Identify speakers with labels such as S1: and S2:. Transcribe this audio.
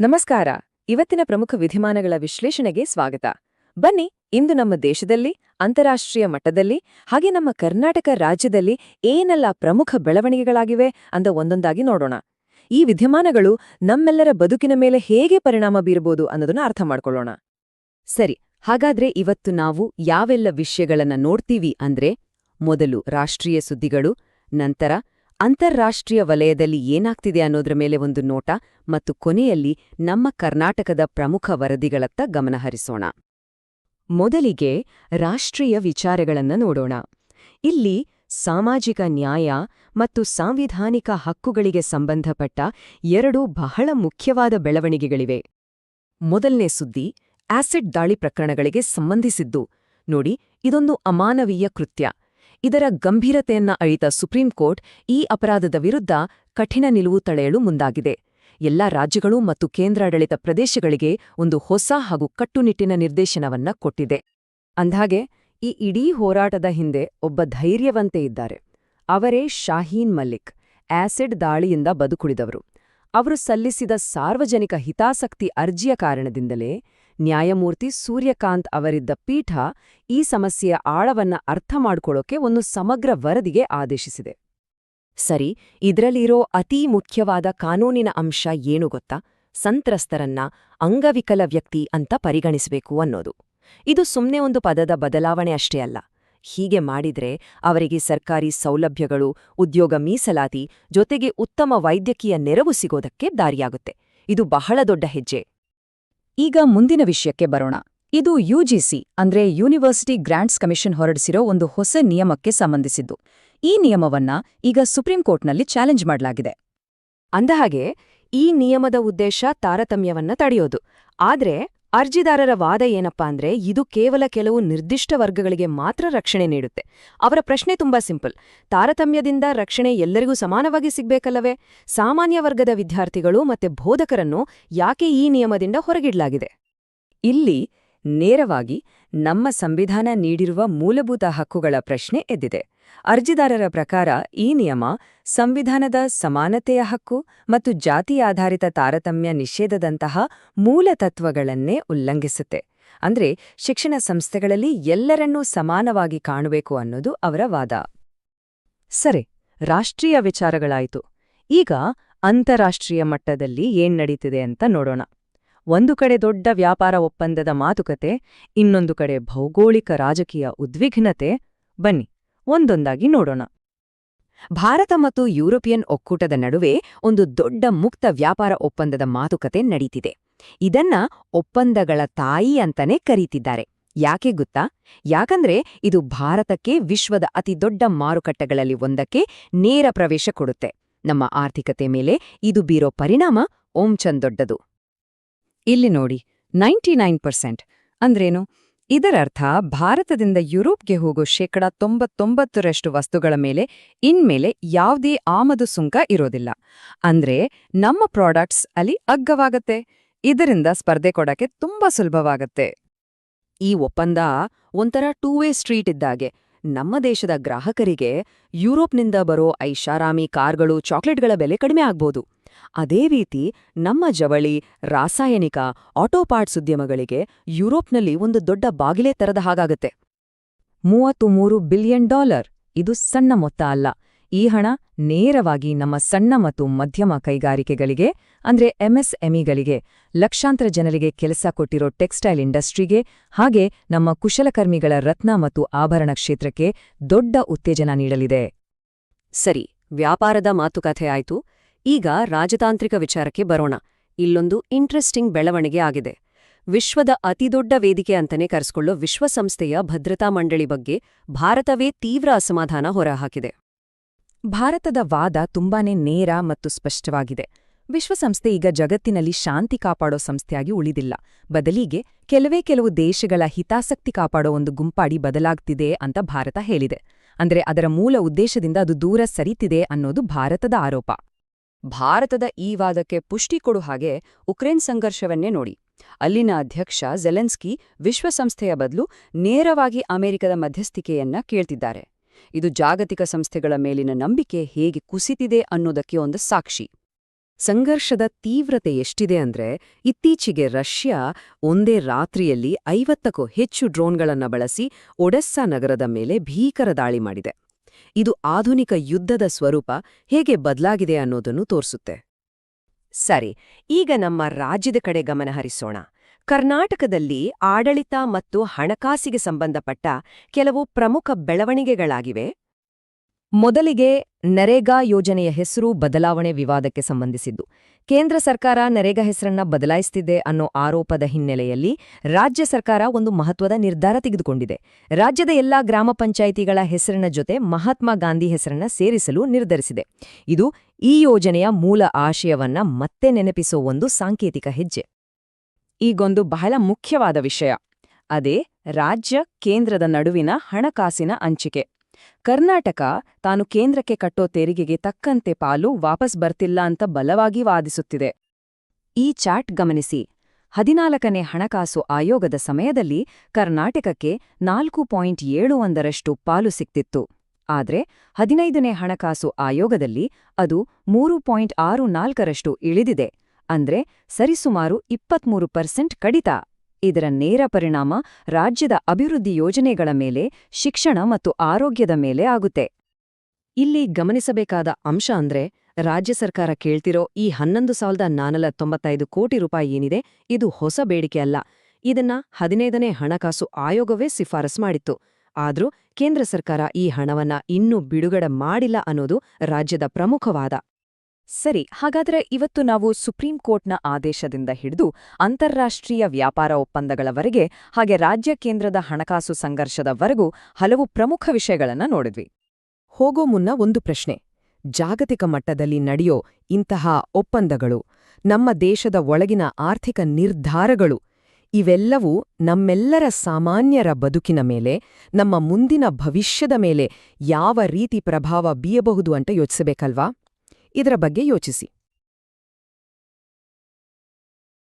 S1: ನಮಸ್ಕಾರ. ಇವತ್ತಿನ ಪ್ರಮುಖ ವಿಧಿಮಾನಗಳ ವಿಶ್ಲೇಷಣೆಗೆ ಸ್ವಾಗತ. ಬನ್ನಿ, ಇಂದು ನಮ್ಮ ದೇಶದಲ್ಲಿ, ಅಂತಾರಾಷ್ಟ್ರೀಯ ಮಟ್ಟದಲ್ಲಿ, ಹಾಗೆ ನಮ್ಮ ಕರ್ನಾಟಕ ರಾಜ್ಯದಲ್ಲಿ ಏನೆಲ್ಲ ಪ್ರಮುಖ ಬೆಳವಣಿಗೆಗಳಾಗಿವೆ ಅಂತ ಒಂದೊಂದಾಗಿ ನೋಡೋಣ. ಈ ವಿದ್ಯಮಾನಗಳು ನಮ್ಮೆಲ್ಲರ ಬದುಕಿನ ಮೇಲೆ ಹೇಗೆ ಪರಿಣಾಮ ಬೀರಬಹುದು ಅನ್ನೋದನ್ನ ಅರ್ಥ ಮಾಡ್ಕೊಳ್ಳೋಣ.
S2: ಸರಿ, ಹಾಗಾದ್ರೆ ಇವತ್ತು ನಾವು ಯಾವೆಲ್ಲ ವಿಷಯಗಳನ್ನ ನೋಡ್ತೀವಿ ಅಂದ್ರೆ, ಮೊದಲು ರಾಷ್ಟ್ರೀಯ ಸುದ್ದಿಗಳು, ನಂತರ ಅಂತಾರಾಷ್ಟ್ರೀಯ ವಲಯದಲ್ಲಿ ಏನಾಗ್ತಿದೆ ಅನ್ನೋದ್ರ ಮೇಲೆ ಒಂದು ನೋಟ ಮತ್ತು ಕೊನೆಯಲ್ಲಿ ನಮ್ಮ ಕರ್ನಾಟಕದ ಪ್ರಮುಖ ವರದಿಗಳತ್ತ ಗಮನಹರಿಸೋಣ ಮೊದಲಿಗೆ ರಾಷ್ಟ್ರೀಯ ವಿಚಾರಗಳನ್ನ ನೋಡೋಣ. ಇಲ್ಲಿ ಸಾಮಾಜಿಕ ನ್ಯಾಯ ಮತ್ತು ಸಾಂವಿಧಾನಿಕ ಹಕ್ಕುಗಳಿಗೆ ಸಂಬಂಧಪಟ್ಟ ಎರಡು ಬಹಳ ಮುಖ್ಯವಾದ ಬೆಳವಣಿಗೆಗಳಿವೆ. ಮೊದಲನೇ ಸುದ್ದಿ, ಆಸಿಡ್ ದಾಳಿ ಪ್ರಕರಣಗಳಿಗೆ ಸಂಬಂಧಿಸಿದ್ದು. ನೋಡಿ, ಇದೊಂದು ಅಮಾನವೀಯ ಕೃತ್ಯ. ಇದರ ಗಂಭೀರತೆಯನ್ನ ಅಳಿತ ಸುಪ್ರೀಂ ಕೋರ್ಟ್ ಈ ಅಪರಾಧದ ವಿರುದ್ಧ ಕಠಿಣ ನಿಲುವು ತಳೆಯಲು ಮುಂದಾಗಿದೆ. ಎಲ್ಲಾ ರಾಜ್ಯಗಳು ಮತ್ತು ಕೇಂದ್ರಾಡಳಿತ ಪ್ರದೇಶಗಳಿಗೆ ಒಂದು ಹೊಸ ಹಾಗೂ ಕಟ್ಟುನಿಟ್ಟಿನ ನಿರ್ದೇಶನವನ್ನ ಕೊಟ್ಟಿದೆ. ಅಂದ್ಹಾಗೆ, ಈ ಇಡೀ ಹೋರಾಟದ ಹಿಂದೆ ಒಬ್ಬ ಧೈರ್ಯವಂತೆ ಇದ್ದಾರೆ. ಅವರೇ ಶಾಹೀನ್ ಮಲ್ಲಿಕ್, ಆಸಿಡ್ ದಾಳಿಯಿಂದ ಬದುಕುಳಿದವರು. ಅವರು ಸಲ್ಲಿಸಿದ ಸಾರ್ವಜನಿಕ ಹಿತಾಸಕ್ತಿ ಅರ್ಜಿಯ ಕಾರಣದಿಂದಲೇ ನ್ಯಾಯಮೂರ್ತಿ ಸೂರ್ಯಕಾಂತ್ ಅವರಿದ್ದ ಪೀಠ ಈ ಸಮಸ್ಯೆಯ ಆಳವನ್ನ ಅರ್ಥ ಮಾಡಿಕೊಳ್ಳೋಕೆ ಒಂದು ಸಮಗ್ರ ವರದಿಗೆ ಆದೇಶಿಸಿದೆ. ಸರಿ, ಇದ್ರಲ್ಲಿರೋ ಅತೀ ಮುಖ್ಯವಾದ ಕಾನೂನಿನ ಅಂಶ ಏನು ಗೊತ್ತಾ? ಸಂತ್ರಸ್ತರನ್ನ ಅಂಗವಿಕಲ ವ್ಯಕ್ತಿ ಅಂತ ಪರಿಗಣಿಸಬೇಕು ಅನ್ನೋದು. ಇದು ಸುಮ್ನೆ ಒಂದು ಪದದ ಬದಲಾವಣೆ ಅಷ್ಟೇ ಅಲ್ಲ. ಹೀಗೆ ಮಾಡಿದ್ರೆ ಅವರಿಗೆ ಸರ್ಕಾರಿ ಸೌಲಭ್ಯಗಳು, ಉದ್ಯೋಗ ಮೀಸಲಾತಿ ಜೊತೆಗೆ ಉತ್ತಮ ವೈದ್ಯಕೀಯ ನೆರವು ಸಿಗೋದಕ್ಕೆ ದಾರಿಯಾಗುತ್ತೆ. ಇದು ಬಹಳ ದೊಡ್ಡ ಹೆಜ್ಜೆ.
S1: ಈಗ ಮುಂದಿನ ವಿಷಯಕ್ಕೆ ಬರೋಣ. ಇದು ಯುಜಿಸಿ ಅಂದ್ರೆ ಯೂನಿವರ್ಸಿಟಿ ಗ್ರಾಂಟ್ಸ್ ಕಮಿಷನ್ ಹೊರಡಿಸಿರೋ ಒಂದು ಹೊಸ ನಿಯಮಕ್ಕೆ ಸಂಬಂಧಿಸಿದ್ದು. ಈ ನಿಯಮವನ್ನ ಈಗ ಸುಪ್ರೀಂ ಕೋರ್ಟ್ನಲ್ಲಿ ಚಾಲೆಂಜ್ ಮಾಡಲಾಗಿದೆ.
S2: ಅಂದಹಾಗೆ, ಈ ನಿಯಮದ ಉದ್ದೇಶ ತಾರತಮ್ಯವನ್ನ ತಡೆಯೋದು. ಆದ್ರೆ ಅರ್ಜಿದಾರರ ವಾದ ಏನಪ್ಪಾ ಅಂದ್ರೆ ಇದು ಕೇವಲ ಕೆಲವು ನಿರ್ದಿಷ್ಟ ವರ್ಗಗಳಿಗೆ ಮಾತ್ರ ರಕ್ಷಣೆ ನೀಡುತ್ತೆ. ಅವರ ಪ್ರಶ್ನೆ ತುಂಬಾ ಸಿಂಪಲ್. ತಾರತಮ್ಯದಿಂದ ರಕ್ಷಣೆ ಎಲ್ಲರಿಗೂ ಸಮಾನವಾಗಿ ಸಿಗ್ಬೇಕಲ್ಲವೇ? ಸಾಮಾನ್ಯ ವರ್ಗದ ವಿದ್ಯಾರ್ಥಿಗಳು ಮತ್ತೆ ಬೋಧಕರನ್ನು ಯಾಕೆ ಈ ನಿಯಮದಿಂದ ಹೊರಗಿಡಲಾಗಿದೆ? ಇಲ್ಲಿ ನೇರವಾಗಿ ನಮ್ಮ ಸಂವಿಧಾನ ನೀಡಿರುವ ಮೂಲಭೂತ ಹಕ್ಕುಗಳ ಪ್ರಶ್ನೆ ಎದ್ದಿದೆ. ಅರ್ಜಿದಾರರ ಪ್ರಕಾರ ಈ ನಿಯಮ ಸಂವಿಧಾನದ ಸಮಾನತೆಯ ಹಕ್ಕು ಮತ್ತು ಜಾತಿ ಆಧಾರಿತ ತಾರತಮ್ಯ ನಿಷೇಧದಂತಹ ಮೂಲ ತತ್ವಗಳನ್ನೇ ಉಲ್ಲಂಘಿಸುತ್ತೆ. ಅಂದ್ರೆ ಶಿಕ್ಷಣ ಸಂಸ್ಥೆಗಳಲ್ಲಿ ಎಲ್ಲರನ್ನೂ ಸಮಾನವಾಗಿ ಕಾಣಬೇಕು ಅನ್ನೋದು ಅವರ ವಾದ. ಸರಿ, ರಾಷ್ಟ್ರೀಯ ವಿಚಾರಗಳಾಯಿತು. ಈಗ ಅಂತಾರಾಷ್ಟ್ರೀಯ ಮಟ್ಟದಲ್ಲಿ ಏನ್ ನಡೀತಿದೆ ಅಂತ ನೋಡೋಣ. ಒಂದು ಕಡೆ ದೊಡ್ಡ ವ್ಯಾಪಾರ ಒಪ್ಪಂದದ ಮಾತುಕತೆ, ಇನ್ನೊಂದು ಕಡೆ ಭೌಗೋಳಿಕ ರಾಜಕೀಯ ಉದ್ವಿಗ್ನತೆ. ಬನ್ನಿ, ಒಂದೊಂದಾಗಿ ನೋಡೋಣ. ಭಾರತ ಮತ್ತು ಯುರೋಪಿಯನ್ ಒಕ್ಕೂಟದ ನಡುವೆ ಒಂದು ದೊಡ್ಡ ಮುಕ್ತ ವ್ಯಾಪಾರ ಒಪ್ಪಂದದ ಮಾತುಕತೆ ನಡೀತಿದೆ. ಇದನ್ನ ಒಪ್ಪಂದಗಳ ತಾಯಿ ಅಂತಾನೆ ಕರೀತಿದ್ದಾರೆ. ಯಾಕೆ ಗೊತ್ತಾ? ಯಾಕಂದ್ರೆ ಇದು ಭಾರತಕ್ಕೆ ವಿಶ್ವದ ಅತಿದೊಡ್ಡ ಮಾರುಕಟ್ಟೆಗಳಲ್ಲಿ ಒಂದಕ್ಕೆ ನೇರ ಪ್ರವೇಶ ಕೊಡುತ್ತೆ. ನಮ್ಮ ಆರ್ಥಿಕತೆ ಮೇಲೆ ಇದು ಬೀರೋ ಪರಿಣಾಮ ಓಂಚನ್ ದೊಡ್ಡದು. ಇಲ್ಲಿ ನೋಡಿ, ನೈಂಟಿ ನೈನ್ ಪರ್ಸೆಂಟ್. ಅಂದ್ರೇನು? ಇದರರ್ಥ, ಭಾರತದಿಂದ ಯುರೋಪ್ಗೆ ಹೋಗೋ ಶೇಕಡ ತೊಂಬತ್ತೊಂಬತ್ತರಷ್ಟು ವಸ್ತುಗಳ ಮೇಲೆ, ಇನ್ಮೇಲೆ ಯಾವುದೇ ಆಮದು ಸುಂಕ ಇರೋದಿಲ್ಲ. ಅಂದ್ರೆ, ನಮ್ಮ ಪ್ರಾಡಕ್ಟ್ಸ್ ಅಲ್ಲಿ ಅಗ್ಗವಾಗತ್ತೆ. ಇದರಿಂದ ಸ್ಪರ್ಧೆ ಕೊಡಕ್ಕೆ ತುಂಬಾ ಸುಲಭವಾಗತ್ತೆ. ಈ ಒಪ್ಪಂದ ಒಂಥರ ಟೂ ವೇ ಸ್ಟ್ರೀಟ್ ಇದ್ದಾಗೆ. ನಮ್ಮ ದೇಶದ ಗ್ರಾಹಕರಿಗೆ ಯುರೋಪ್ನಿಂದ ಬರೋ ಐಷಾರಾಮಿ ಕಾರ್ಗಳು, ಚಾಕ್ಲೇಟ್ಗಳ ಬೆಲೆ ಕಡಿಮೆ ಆಗ್ಬೋದು. ಅದೇ ರೀತಿ ನಮ್ಮ ಜವಳಿ ರಾಸಾಯನಿಕ ಆಟೋ ಪಾರ್ಟ್ಸ್ ಉದ್ಯಮಗಳಿಗೆ ಯುರೋಪ್ನಲ್ಲಿ ಒಂದು ದೊಡ್ಡ ಬಾಗಿಲೇ ತರದ ಹಾಗಾಗತ್ತೆ. ಮೂವತ್ತು ಮೂರು ಬಿಲಿಯನ್ ಡಾಲರ್. ಇದು ಸಣ್ಣ ಮೊತ್ತ ಅಲ್ಲ. ಈ ಹಣ ನೇರವಾಗಿ ನಮ್ಮ ಸಣ್ಣ ಮತ್ತು ಮಧ್ಯಮ ಕೈಗಾರಿಕೆಗಳಿಗೆ, ಅಂದ್ರೆ ಎಂಎಸ್ಎಂಇಗಳಿಗೆ, ಲಕ್ಷಾಂತರ ಜನರಿಗೆ ಕೆಲಸ ಕೊಟ್ಟಿರೋ ಟೆಕ್ಸ್ಟೈಲ್ ಇಂಡಸ್ಟ್ರಿಗೆ, ಹಾಗೆ ನಮ್ಮ ಕುಶಲಕರ್ಮಿಗಳ ರತ್ನ ಮತ್ತು ಆಭರಣ ಕ್ಷೇತ್ರಕ್ಕೆ ದೊಡ್ಡ ಉತ್ತೇಜನ ನೀಡಲಿದೆ. ಸರಿ, ವ್ಯಾಪಾರದ ಮಾತುಕತೆ ಆಯ್ತು. ಈಗ ರಾಜತಾಂತ್ರಿಕ ವಿಚಾರಕ್ಕೆ ಬರೋಣ. ಇಲ್ಲೊಂದು ಇಂಟ್ರೆಸ್ಟಿಂಗ್ ಬೆಳವಣಿಗೆ ಆಗಿದೆ. ವಿಶ್ವದ ಅತಿದೊಡ್ಡ ವೇದಿಕೆ ಅಂತನೇ ಕರೆಸ್ಕೊಳ್ಳೋ ವಿಶ್ವಸಂಸ್ಥೆಯ ಭದ್ರತಾ ಮಂಡಳಿ ಬಗ್ಗೆ ಭಾರತವೇ ತೀವ್ರ ಅಸಮಾಧಾನ ಹೊರಹಾಕಿದೆ. ಭಾರತದ ವಾದ ತುಂಬಾನೇ ನೇರ ಮತ್ತು ಸ್ಪಷ್ಟವಾಗಿದೆ. ವಿಶ್ವಸಂಸ್ಥೆ ಈಗ ಜಗತ್ತಿನಲ್ಲಿ ಶಾಂತಿ ಕಾಪಾಡೋ ಸಂಸ್ಥೆಯಾಗಿ ಉಳಿದಿಲ್ಲ. ಬದಲಿಗೆ ಕೆಲವೇ ಕೆಲವು ದೇಶಗಳ ಹಿತಾಸಕ್ತಿ ಕಾಪಾಡೋ ಒಂದು ಗುಂಪಾಡಿ ಬದಲಾಗ್ತಿದೆ ಅಂತ ಭಾರತ ಹೇಳಿದೆ. ಅಂದ್ರೆ ಅದರ ಮೂಲ ಉದ್ದೇಶದಿಂದ ಅದು ದೂರ ಸರಿತಿದೆ ಅನ್ನೋದು ಭಾರತದ ಆರೋಪ. ಭಾರತದ ಈ ವಾದಕ್ಕೆ ಪುಷ್ಟಿ ಕೊಡು ಹಾಗೆ ಉಕ್ರೇನ್ ಸಂಘರ್ಷವನ್ನೇ ನೋಡಿ. ಅಲ್ಲಿನ ಅಧ್ಯಕ್ಷ ಜೆಲೆನ್ಸ್ಕಿ ವಿಶ್ವಸಂಸ್ಥೆಯ ಬದಲು ನೇರವಾಗಿ ಅಮೆರಿಕದ ಮಧ್ಯಸ್ಥಿಕೆಯನ್ನ ಕೇಳ್ತಿದ್ದಾರೆ. ಇದು ಜಾಗತಿಕ ಸಂಸ್ಥೆಗಳ ಮೇಲಿನ ನಂಬಿಕೆ ಹೇಗೆ ಕುಸಿತಿದೆ ಅನ್ನೋದಕ್ಕೆ ಒಂದು ಸಾಕ್ಷಿ. ಸಂಘರ್ಷದ ತೀವ್ರತೆ ಎಷ್ಟಿದೆ ಅಂದ್ರೆ, ಇತ್ತೀಚೆಗೆ ರಷ್ಯಾ ಒಂದೇ ರಾತ್ರಿಯಲ್ಲಿ ಐವತ್ತಕ್ಕೂ ಹೆಚ್ಚು ಡ್ರೋನ್ಗಳನ್ನು ಬಳಸಿ ಒಡೆಸ್ಸಾ ನಗರದ ಮೇಲೆ ಭೀಕರ ದಾಳಿ ಮಾಡಿದೆ. ಇದು ಆಧುನಿಕ ಯುದ್ಧದ ಸ್ವರೂಪ ಹೇಗೆ ಬದಲಾಗಿದೆ ಅನ್ನೋದನ್ನು ತೋರಿಸುತ್ತೆ.
S1: ಸರಿ, ಈಗ ನಮ್ಮ ರಾಜ್ಯದ ಕಡೆ ಗಮನ ಹರಿಸೋಣ. ಕರ್ನಾಟಕದಲ್ಲಿ ಆಡಳಿತ ಮತ್ತು ಹಣಕಾಸಿಗೆ ಸಂಬಂಧಪಟ್ಟ ಕೆಲವು ಪ್ರಮುಖ ಬೆಳವಣಿಗೆಗಳಾಗಿವೆ. ಮೊದಲಿಗೆ ನರೇಗಾ ಯೋಜನೆಯ ಹೆಸರು ಬದಲಾವಣೆ ವಿವಾದಕ್ಕೆ ಸಂಬಂಧಿಸಿದ್ದು. ಕೇಂದ್ರ ಸರ್ಕಾರ ನರೇಗಾ ಹೆಸರನ್ನ ಬದಲಾಯಿಸುತ್ತಿದೆ ಅನ್ನೋ ಆರೋಪದ ಹಿನ್ನೆಲೆಯಲ್ಲಿ ರಾಜ್ಯ ಸರ್ಕಾರ ಒಂದು ಮಹತ್ವದ ನಿರ್ಧಾರ ತೆಗೆದುಕೊಂಡಿದೆ. ರಾಜ್ಯದ ಎಲ್ಲಾ ಗ್ರಾಮ ಪಂಚಾಯಿತಿಗಳ ಹೆಸರಿನ ಜೊತೆ ಮಹಾತ್ಮ ಗಾಂಧಿ ಹೆಸರನ್ನ ಸೇರಿಸಲು ನಿರ್ಧರಿಸಿದೆ. ಇದು ಈ ಯೋಜನೆಯ ಮೂಲ ಆಶಯವನ್ನ ಮತ್ತೆ ನೆನಪಿಸೋ ಒಂದು ಸಾಂಕೇತಿಕ ಹೆಜ್ಜೆ. ಈಗೊಂದು ಬಹಳ ಮುಖ್ಯವಾದ ವಿಷಯ. ಅದೇ ರಾಜ್ಯ ಕೇಂದ್ರದ ನಡುವಿನ ಹಣಕಾಸಿನ ಹಂಚಿಕೆ. ಕರ್ನಾಟಕ ತಾನು ಕೇಂದ್ರಕ್ಕೆ ಕಟ್ಟೋ ತೆರಿಗೆಗೆ ತಕ್ಕಂತೆ ಪಾಲು ವಾಪಸ್ ಬರ್ತಿಲ್ಲ ಅಂತ ಬಲವಾಗಿ ವಾದಿಸುತ್ತಿದೆ. ಈ ಚಾಟ್ ಗಮನಿಸಿ, ಹದಿನಾಲ್ಕನೇ ಹಣಕಾಸು ಆಯೋಗದ ಸಮಯದಲ್ಲಿ ಕರ್ನಾಟಕಕ್ಕೆ ನಾಲ್ಕು ಪಾಯಿಂಟ್ ಏಳು ಒಂದರಷ್ಟು ಪಾಲು ಸಿಕ್ತಿತ್ತು. ಆದರೆ, ಹದಿನೈದನೇ ಹಣಕಾಸು ಆಯೋಗದಲ್ಲಿ ಅದು ಮೂರು ಪಾಯಿಂಟ್ ಆರು ನಾಲ್ಕರಷ್ಟು ಇಳಿದಿದೆ. ಅಂದ್ರೆ, ಸರಿಸುಮಾರು ಇಪ್ಪತ್ಮೂರು ಪರ್ಸೆಂಟ್ ಕಡಿತ. ಇದರ ನೇರ ಪರಿಣಾಮ ರಾಜ್ಯದ ಅಭಿವೃದ್ಧಿ ಯೋಜನೆಗಳ ಮೇಲೆ, ಶಿಕ್ಷಣ ಮತ್ತು ಆರೋಗ್ಯದ ಮೇಲೆ ಆಗುತ್ತೆ.
S2: ಇಲ್ಲಿ ಗಮನಿಸಬೇಕಾದ ಅಂಶ ಅಂದ್ರೆ, ರಾಜ್ಯ ಸರ್ಕಾರ ಕೇಳ್ತಿರೋ ಈ ಹನ್ನೊಂದು ಸಾವಿರದ ನಾನೂರ ತೊಂಬತ್ತೈದು ಕೋಟಿ ರೂಪಾಯಿ ಏನಿದೆ, ಇದು ಹೊಸ ಬೇಡಿಕೆ ಅಲ್ಲ. ಇದನ್ನ ಹದಿನೈದನೇ ಹಣಕಾಸು ಆಯೋಗವೇ ಶಿಫಾರಸ್ ಮಾಡಿತ್ತು. ಆದ್ರೂ ಕೇಂದ್ರ ಸರ್ಕಾರ ಈ ಹಣವನ್ನ ಇನ್ನೂ ಬಿಡುಗಡೆ ಮಾಡಿಲ್ಲ ಅನ್ನೋದು ರಾಜ್ಯದ ಪ್ರಮುಖ ವಾದ
S1: ಸರಿ, ಹಾಗಾದ್ರೆ ಇವತ್ತು ನಾವು ಸುಪ್ರೀಂ ಕೋರ್ಟ್ನ ಆದೇಶದಿಂದ ಹಿಡಿದು ಅಂತಾರಾಷ್ಟ್ರೀಯ ವ್ಯಾಪಾರ ಒಪ್ಪಂದಗಳವರೆಗೆ, ಹಾಗೆ ರಾಜ್ಯ ಕೇಂದ್ರದ ಹಣಕಾಸು ಸಂಘರ್ಷದವರೆಗೂ ಹಲವು ಪ್ರಮುಖ ವಿಷಯಗಳನ್ನು ನೋಡಿದ್ವಿ.
S2: ಹೋಗೋ ಮುನ್ನ ಒಂದು ಪ್ರಶ್ನೆ. ಜಾಗತಿಕ ಮಟ್ಟದಲ್ಲಿ ನಡೆಯೋ ಇಂತಹ ಒಪ್ಪಂದಗಳು, ನಮ್ಮ ದೇಶದ ಒಳಗಿನ ಆರ್ಥಿಕ ನಿರ್ಧಾರಗಳು, ಇವೆಲ್ಲವೂ ನಮ್ಮೆಲ್ಲರ ಸಾಮಾನ್ಯರ ಬದುಕಿನ ಮೇಲೆ, ನಮ್ಮ ಮುಂದಿನ ಭವಿಷ್ಯದ ಮೇಲೆ ಯಾವ ರೀತಿ ಪ್ರಭಾವ ಬೀಯಬಹುದು ಅಂತ ಯೋಚಿಸಬೇಕಲ್ವಾ? ಇದರ ಬಗ್ಗೆ ಯೋಚಿಸಿ.